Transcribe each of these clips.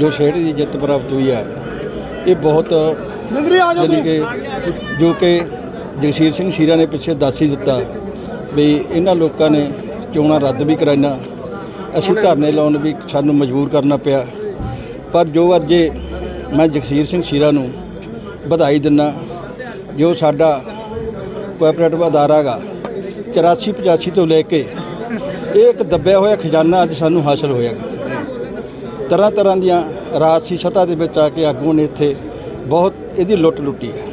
ਜੋ ਸ਼ਹਿਰ ਦੀ ਜਿੱਤ ਪ੍ਰਾਪਤ ਹੋਈ ਹੈ ਇਹ ਬਹੁਤ ਜਾਣੀ ਕਿ ਜੋ ਕਿ ਜਗਸੀਰ ਸਿੰਘ ਸ਼ੀਰਾ ਨੇ ਪਿੱਛੇ ਦੱਸ ਹੀ ਦਿੱਤਾ ਵੀ ਇਹਨਾਂ ਲੋਕਾਂ ਨੇ ਚੋਣਾਂ ਰੱਦ ਵੀ ਕਰਾਈਆਂ ਅਸੀਂ ਧਰਨੇ ਲਾਉਣ ਵੀ ਸਾਨੂੰ ਮਜਬੂਰ ਕਰਨਾ ਪਿਆ। ਪਰ ਜੋ ਅੱਜ ਇਹ ਮੈਂ ਜਗਸੀਰ ਸਿੰਘ ਸ਼ੀਰਾ ਨੂੰ ਵਧਾਈ ਦਿੰਦਾ ਜੋ ਸਾਡਾ ਕੋਆਪਰੇਟਿਵ ਅਦਾਰਾ ਗਾ 84 85 ਤੋਂ ਲੈ ਕੇ ਇਹ ਇੱਕ ਦੱਬਿਆ ਹੋਇਆ ਖਜ਼ਾਨਾ ਅੱਜ ਸਾਨੂੰ ਹਾਸਲ ਹੋਇਆ। ਤਰ੍ਹਾਂ ਤਰ੍ਹਾਂ ਦੀਆਂ ਰਾਜਸੀ ਸੱਤਾ ਦੇ ਵਿੱਚ ਆ ਕੇ ਆਗੂ ਨੇ ਇੱਥੇ ਬਹੁਤ ਇਹਦੀ ਲੁੱਟ ਲੁੱਟੀ ਹੈ।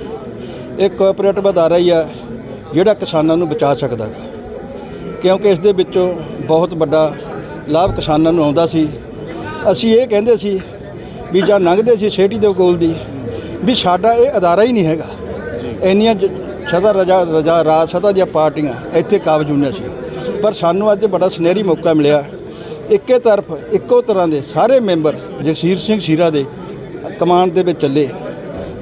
ਇਹ ਕੋਆਪਰੇਟਿਵ ਅਦਾਰਾ ਹੀ ਆ, ਜਿਹੜਾ ਕਿਸਾਨਾਂ ਨੂੰ ਬਚਾ ਸਕਦਾ ਹੈ ਕਿਉਂਕਿ ਇਸ ਦੇ ਵਿੱਚੋਂ ਬਹੁਤ ਵੱਡਾ ਲਾਭ ਕਿਸਾਨਾਂ ਨੂੰ ਆਉਂਦਾ ਸੀ। ਅਸੀਂ ਇਹ ਕਹਿੰਦੇ ਸੀ ਵੀ ਜਾਂ ਲੰਘਦੇ ਸੀ ਸੇਠੀ ਦੇ ਕੋਲ ਦੀ ਵੀ ਸਾਡਾ ਇਹ ਅਦਾਰਾ ਹੀ ਨਹੀਂ ਹੈਗਾ। ਇੰਨੀਆਂ ਜ- ਸਦਾ ਰਜਾ ਰਜਾ, ਰਾਜ ਸਦਾ ਦੀਆਂ ਪਾਰਟੀਆਂ ਇੱਥੇ ਕਾਬਜ ਹੁੰਦੀਆਂ ਸੀ। ਪਰ ਸਾਨੂੰ ਅੱਜ ਬੜਾ ਸੁਨਹਿਰੀ ਮੌਕਾ ਮਿਲਿਆ। ਇੱਕੇ ਤਰਫ ਇੱਕੋ ਤਰ੍ਹਾਂ ਦੇ ਸਾਰੇ ਮੈਂਬਰ ਜਗਸੀਰ ਸਿੰਘ ਸ਼ੀਰਾ ਦੇ ਕਮਾਂਡ ਦੇ ਵਿੱਚ ਚੱਲੇ।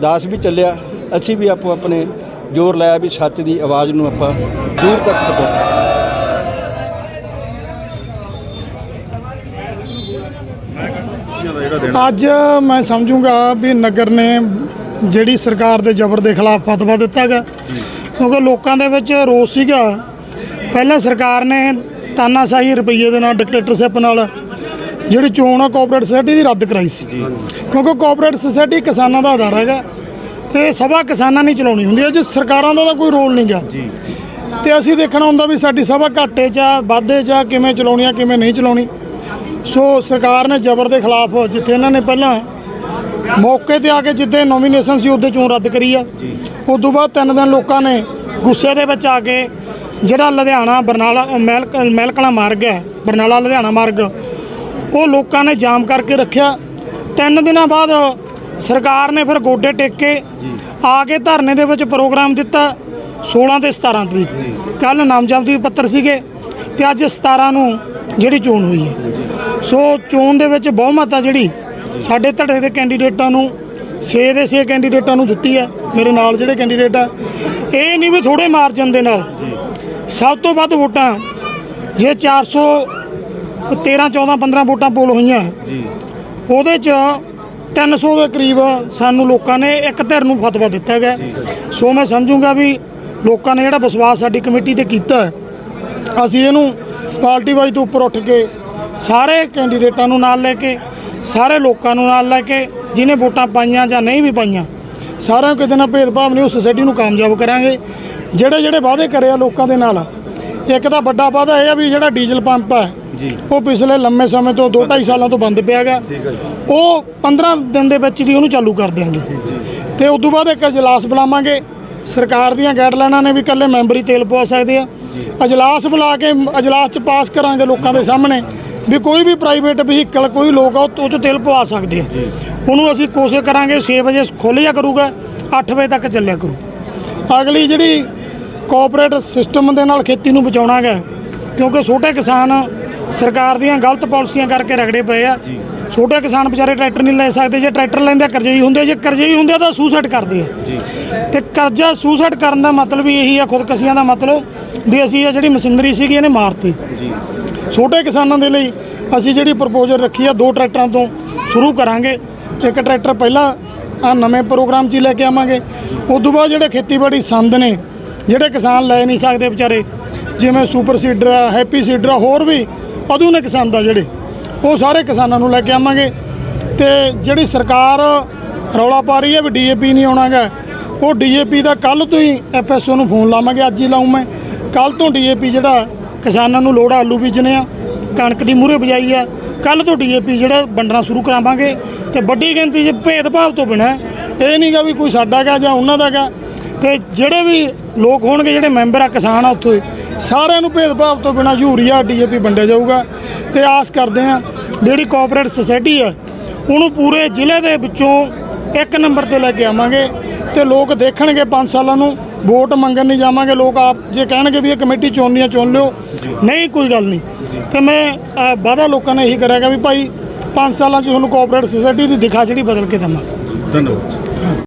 ਦਾਸ ਵੀ ਚੱਲਿਆ। ਅਸੀਂ ਵੀ ਆਪੋ ਆਪਣੇ ਜ਼ੋਰ ਲਾਇਆ ਵੀ ਸੱਚ ਦੀ ਆਵਾਜ਼ ਨੂੰ ਆਪਾਂ ਦੂਰ ਤੱਕ ਪਹੁੰਚਾਈਏ ਅੱਜ ਮੈਂ ਸਮਝੂੰਗਾ ਵੀ ਨਗਰ ਨੇ ਜਿਹੜੀ ਸਰਕਾਰ ਦੇ ਜ਼ਬਰ ਦੇ ਖਿਲਾਫ ਫਤਵਾ ਦਿੱਤਾ ਗਾ ਕਿਉਂਕਿ ਲੋਕਾਂ ਦੇ ਵਿੱਚ ਰੋਸ ਸੀਗਾ। ਪਹਿਲਾਂ ਸਰਕਾਰ ਨੇ ਤਾਨਾਸ਼ਾਹੀ ਰੁਪਈਏ ਦੇ ਨਾਲ ਡਿਕਟੇਟਰਸ਼ਿਪ ਨਾਲ ਜਿਹੜੀ ਚੋਣ ਆ ਕੋਆਪਰੇਟ ਸੋਸਾਇਟੀ ਦੀ ਰੱਦ ਕਰਾਈ ਸੀ। ਕਿਉਂਕਿ ਕੋਆਪਰੇਟ ਸੁਸਾਇਟੀ ਕਿਸਾਨਾਂ ਦਾ ਆਧਾਰ ਹੈਗਾ ਤੇ ਸਭਾ ਕਿਸਾਨਾਂ ਨੇ ਚਲਾਉਣੀ ਹੁੰਦੀ ਹੈ ਜੇ ਸਰਕਾਰਾਂ ਦਾ ਤਾਂ ਕੋਈ ਰੋਲ ਨਹੀਂ ਨਹੀਂਗਾ ਤੇ ਅਸੀਂ ਦੇਖਣਾ ਹੁੰਦਾ ਵੀ ਸਾਡੀ ਸਭਾ ਘਾਟੇ 'ਚ ਆ, ਵਾਧੇ 'ਚ ਆ, ਕਿਵੇਂ ਚਲਾਉਣੀ ਆ, ਕਿਵੇਂ ਨਹੀਂ ਚਲਾਉਣੀ। ਸੋ ਸਰਕਾਰ ਨੇ ਜ਼ਬਰ ਦੇ ਖਿਲਾਫ ਜਿੱਥੇ ਇਹਨਾਂ ਨੇ ਪਹਿਲਾਂ ਮੌਕੇ ਤੇ ਆ ਕੇ ਜਿੱਦੇ ਨੋਮੀਨੇਸ਼ਨ ਸੀ, ਉਹਦੇ ਚੋਂ ਰੱਦ ਕਰੀ ਆ। ਉਸ ਤੋਂ ਬਾਅਦ ਤਿੰਨ ਦਿਨ ਲੋਕਾਂ ਨੇ ਗੁੱਸੇ ਦੇ ਵਿੱਚ ਆ ਕੇ ਜਿਹੜਾ ਲੁਧਿਆਣਾ ਬਰਨਾਲਾ ਮਹਿਲ ਮਹਿਲਕਲਾ ਮਾਰਗ ਹੈ, ਬਰਨਾਲਾ ਲੁਧਿਆਣਾ ਮਾਰਗ, ਉਹ ਲੋਕਾਂ ਨੇ ਜਾਮ ਕਰਕੇ ਰੱਖਿਆ। ਤਿੰਨ ਦਿਨਾਂ ਬਾਅਦ ਸਰਕਾਰ ਨੇ ਫਿਰ ਗੋਡੇ ਟੇਕ ਕੇ ਆ ਕੇ ਧਰਨੇ ਦੇ ਵਿੱਚ ਪ੍ਰੋਗਰਾਮ ਦਿੱਤਾ 16 ਤੇ 17 ਤਰੀਕ। ਕੱਲ ਨਾਮਜ਼ਦਗੀ ਪੱਤਰ ਸੀਗੇ ਤੇ ਅੱਜ 17 ਨੂੰ ਜਿਹੜੀ ਚੋਣ ਹੋਈ ਹੈ। ਸੋ ਚੋਣ ਦੇ ਵਿੱਚ ਬਹੁਮਤ ਆ ਜਿਹੜੀ, ਸਾਡੇ ਧੜੇ ਦੇ ਕੈਂਡੀਡੇਟਾਂ ਨੂੰ 6 ਦੇ 6 ਕੈਂਡੀਡੇਟਾਂ ਨੂੰ ਦਿੱਤੀ ਹੈ, ਮੇਰੇ ਨਾਲ ਜਿਹੜੇ ਕੈਂਡੀਡੇਟ ਆ। ਇਹ ਨਹੀਂ ਵੀ ਥੋੜੇ ਮਾਰਜਨ ਦੇ ਨਾਲ। ਸਭ ਤੋਂ ਵੱਧ ਵੋਟਾਂ ਜੇ 400 13 14 15 ਵੋਟਾਂ ਪੋਲ ਹੋਈਆਂ। ਜੀ। ਉਹਦੇ ਚ 300 ਦੇ ਕਰੀਬ ਸਾਨੂੰ ਲੋਕਾਂ ਨੇ ਇੱਕ ਧਿਰ ਨੂੰ ਫਤਵਾ ਦਿੱਤਾ ਗਿਆ। ਸੋ ਮੈਂ ਸਮਝੂੰਗਾ ਵੀ ਲੋਕਾਂ ਨੇ ਜਿਹੜਾ ਵਿਸ਼ਵਾਸ ਸਾਡੀ ਕਮੇਟੀ ਤੇ ਕੀਤਾ ਅਸੀਂ ਇਹਨੂੰ ਪਾਰਟੀ ਵਾਈਜ਼ ਤੋਂ ਉੱਪਰ ਉੱਠ ਕੇ ਸਾਰੇ ਕੈਂਡੀਡੇਟਾਂ ਨੂੰ ਨਾਲ ਲੈ ਕੇ ਸਾਰੇ ਲੋਕਾਂ ਨੂੰ ਨਾਲ ਲੈ ਕੇ ਜਿਨੇ ਵੋਟਾਂ ਪਾਈਆਂ ਜਾਂ ਨਹੀਂ ਵੀ ਪਾਈਆਂ ਸਾਰਿਆਂ ਨੂੰ ਕਿਤੇ ਨਾ ਭੇਦਭਾਵ ਨਹੀਂ ਉਹ ਸੁਸਾਇਟੀ ਨੂੰ ਕਾਮਯਾਬ ਕਰਾਂਗੇ। ਜਿਹੜੇ ਜਿਹੜੇ ਵਾਅਦੇ ਕਰੇ ਆ ਲੋਕਾਂ ਦੇ ਨਾਲ ਇੱਕ ਤਾਂ ਵੱਡਾ ਵਾਅਦਾ ਇਹ ਆ ਵੀ ਜਿਹੜਾ ਡੀਜ਼ਲ ਪੰਪ ਹੈ ਉਹ ਪਿਛਲੇ ਲੰਮੇ ਸਮੇਂ ਤੋਂ 2.5 ਸਾਲਾਂ ਤੋਂ ਬੰਦ ਪਿਆ ਹੈਗਾ। ਉਹ 15 ਦਿਨ ਦੇ ਵਿੱਚ ਹੀ ਉਹਨੂੰ ਚਾਲੂ ਕਰ ਦਿਆਂਗੇ। ਤੇ ਉਸ ਤੋਂ ਬਾਅਦ ਇੱਕ ਅਜਲਾਸ ਬੁਲਾਵਾਂਗੇ। ਸਰਕਾਰ ਦੀਆਂ ਗਾਈਡਲਾਈਨਾਂ ਨੇ ਵੀ ਇਕੱਲੇ ਮੈਂਬਰ ਹੀ ਤੇਲ ਪਵਾ ਸਕਦੇ ਆ। ਅਜਲਾਸ ਬੁਲਾ ਕੇ ਅਜਲਾਸ ਚ ਪਾਸ ਕਰਾਂਗੇ ਲੋਕਾਂ ਦੇ ਸਾਹਮਣੇ ਵੀ ਕੋਈ ਵੀ ਪ੍ਰਾਈਵੇਟ ਵਹੀਕਲ ਕੋਈ ਲੋਕ ਆ ਉਹ 'ਚ ਤੇਲ ਪਵਾ ਸਕਦੇ ਆ। ਉਹਨੂੰ ਅਸੀਂ ਕੋਸ਼ਿਸ਼ ਕਰਾਂਗੇ 6 ਵਜੇ ਖੋਲ੍ਹਿਆ ਕਰੂਗਾ 8 ਵਜੇ ਤੱਕ ਚੱਲਿਆ ਕਰੂ। ਅਗਲੀ ਜਿਹੜੀ ਕੋਆਪਰੇਟ ਸਿਸਟਮ ਦੇ ਨਾਲ ਖੇਤੀ ਨੂੰ ਬਚਾਉਣਾ ਹੈ ਕਿਉਂਕਿ ਛੋਟੇ ਕਿਸਾਨ ਸਰਕਾਰ ਦੀਆਂ ਗਲਤ ਪਾਲਿਸੀਆਂ ਕਰਕੇ ਰਗੜੇ ਪਏ ਆ। ਛੋਟੇ ਕਿਸਾਨ ਵਿਚਾਰੇ ਟਰੈਕਟਰ ਨਹੀਂ ਲੈ ਸਕਦੇ ਜੇ ਟਰੈਕਟਰ ਲੈਂਦੇ ਕਰਜ਼ਈ ਹੁੰਦੇ ਜੇ ਕਰਜ਼ਈ ਹੁੰਦੇ ਤਾਂ ਸੂਸਾਈਡ ਕਰਦੇ ਆ। ਤੇ ਕਰਜ਼ਾ ਸੂਸਾਈਡ ਕਰਨ ਦਾ ਮਤਲਬ ਵੀ ਇਹੀ ਆ ਖੁਦਕਸ਼ੀਆਂ ਦਾ ਮਤਲਬ ਵੀ ਅਸੀਂ ਇਹ ਜਿਹੜੀ ਮਸ਼ੀਨਰੀ ਸੀਗੀ ਇਹਨੇ ਮਾਰਤੀ। ਛੋਟੇ ਕਿਸਾਨਾਂ ਦੇ ਲਈ ਅਸੀਂ ਜਿਹੜੀ ਪ੍ਰਪੋਜ਼ਲ ਰੱਖੀ ਆ ਦੋ ਟਰੈਕਟਰਾਂ ਤੋਂ ਸ਼ੁਰੂ ਕਰਾਂਗੇ। ਇੱਕ ਟਰੈਕਟਰ ਪਹਿਲਾਂ ਆ ਨਵੇਂ ਪ੍ਰੋਗਰਾਮ 'ਚ ਲੈ ਕੇ ਆਵਾਂਗੇ। ਉਸ ਤੋਂ ਬਾਅਦ ਜਿਹੜੇ ਖੇਤੀਬਾੜੀ ਸੰਦ ਨੇ ਜਿਹੜੇ ਕਿਸਾਨ ਲੈ ਨਹੀਂ ਸਕਦੇ ਵਿਚਾਰੇ, ਜਿਵੇਂ ਸੁਪਰ ਸੀਡਰ ਆ ਹੈਪੀ ਸੀਡਰ ਆ, ਹੋਰ ਵੀ ਆਧੁਨਿਕ ਸੰਦ ਆ ਜਿਹੜੇ, ਉਹ ਸਾਰੇ ਕਿਸਾਨਾਂ ਨੂੰ ਲੈ ਕੇ ਆਵਾਂਗੇ। ਤੇ ਜਿਹੜੀ ਸਰਕਾਰ ਰੌਲਾ ਪਾ ਰਹੀ ਹੈ ਵੀ ਡੀਏਪੀ ਨਹੀਂ ਆਉਣਾਗਾ, ਉਹ ਡੀਏਪੀ ਦਾ ਕੱਲ ਤੋਂ ਹੀ ਐਫਐਸਓ ਨੂੰ ਫੋਨ ਲਾਵਾਂਗੇ, ਅੱਜ ਹੀ ਲਾਉਂ ਮੈਂ। ਕੱਲ ਤੋਂ ਡੀਏਪੀ ਜਿਹੜਾ ਕਿਸਾਨਾਂ ਨੂੰ ਲੋੜ ਆ ਆਲੂ ਬੀਜਣੇ ਆ, ਕਣਕ ਦੀ ਮੂਹਰੇ ਬਜਾਈ ਆ ਕੱਲ ਤੋਂ ਡੀਏਪੀ ਜਿਹੜਾ ਵੰਡਣਾ ਸ਼ੁਰੂ ਕਰਾਵਾਂਗੇ। ਤੇ ਵੱਡੀ ਗਿਣਤੀ 'ਚ ਭੇਦਭਾਵ ਤੋਂ ਬਿਨਾਂ ਇਹ ਨਹੀਂਗਾ ਵੀ ਕੋਈ ਸਾਡਾ ਗਾ ਜਾਂ ਉਹਨਾਂ ਦਾ ਗਾ। ਤੇ ਜਿਹੜੇ ਵੀ ਲੋਕ ਹੋਣਗੇ ਜਿਹੜੇ ਮੈਂਬਰ ਆ ਕਿਸਾਨ ਆ ਉੱਥੇ। ਸਾਰਿਆਂ ਨੂੰ ਭੇਦਭਾਵ ਤੋਂ ਬਿਨਾਂ ਯੂਰੀਆ ਡੀਏਪੀ ਵੰਡਿਆ ਜਾਊਗਾ। ਤੇ ਆਸ ਕਰਦੇ ਆ ਜਿਹੜੀ ਕੋਆਪਰੇਟ ਸੁਸਾਇਟੀ ਆ ਉਹਨੂੰ ਪੂਰੇ ਜ਼ਿਲ੍ਹੇ ਦੇ ਵਿੱਚੋਂ ਇੱਕ ਨੰਬਰ ਤੇ ਲੈ ਕੇ ਆਵਾਂਗੇ। ਤੇ ਲੋਕ ਦੇਖਣਗੇ 5 ਸਾਲਾਂ ਨੂੰ ਵੋਟ ਮੰਗਣ ਨਹੀਂ ਜਾਵਾਂਗੇ। ਲੋਕ ਆਪ ਜੇ ਕਹਿਣਗੇ ਵੀ ਇਹ ਕਮੇਟੀ ਚੁਣਨੀ ਆ ਚੁਣ ਲਿਓ ਨਹੀਂ ਕੋਈ ਗੱਲ ਨਹੀਂ। ਤੇ ਮੈਂ ਅ, ਵਾਅਦਾ ਲੋਕਾਂ ਨੇ ਇਹੀ ਕਰਿਆਗਾ ਵੀ ਭਾਈ 5 ਸਾਲਾਂ 'ਚ ਤੁਹਾਨੂੰ ਕੋਆਪਰੇਟ ਸੁਸਾਇਟੀ ਦੀ ਦਿਖਾ ਜਿਹੜੀ ਬਦਲ ਕੇ ਦੇਵਾਂਗੇ। ਧੰਨਵਾਦ।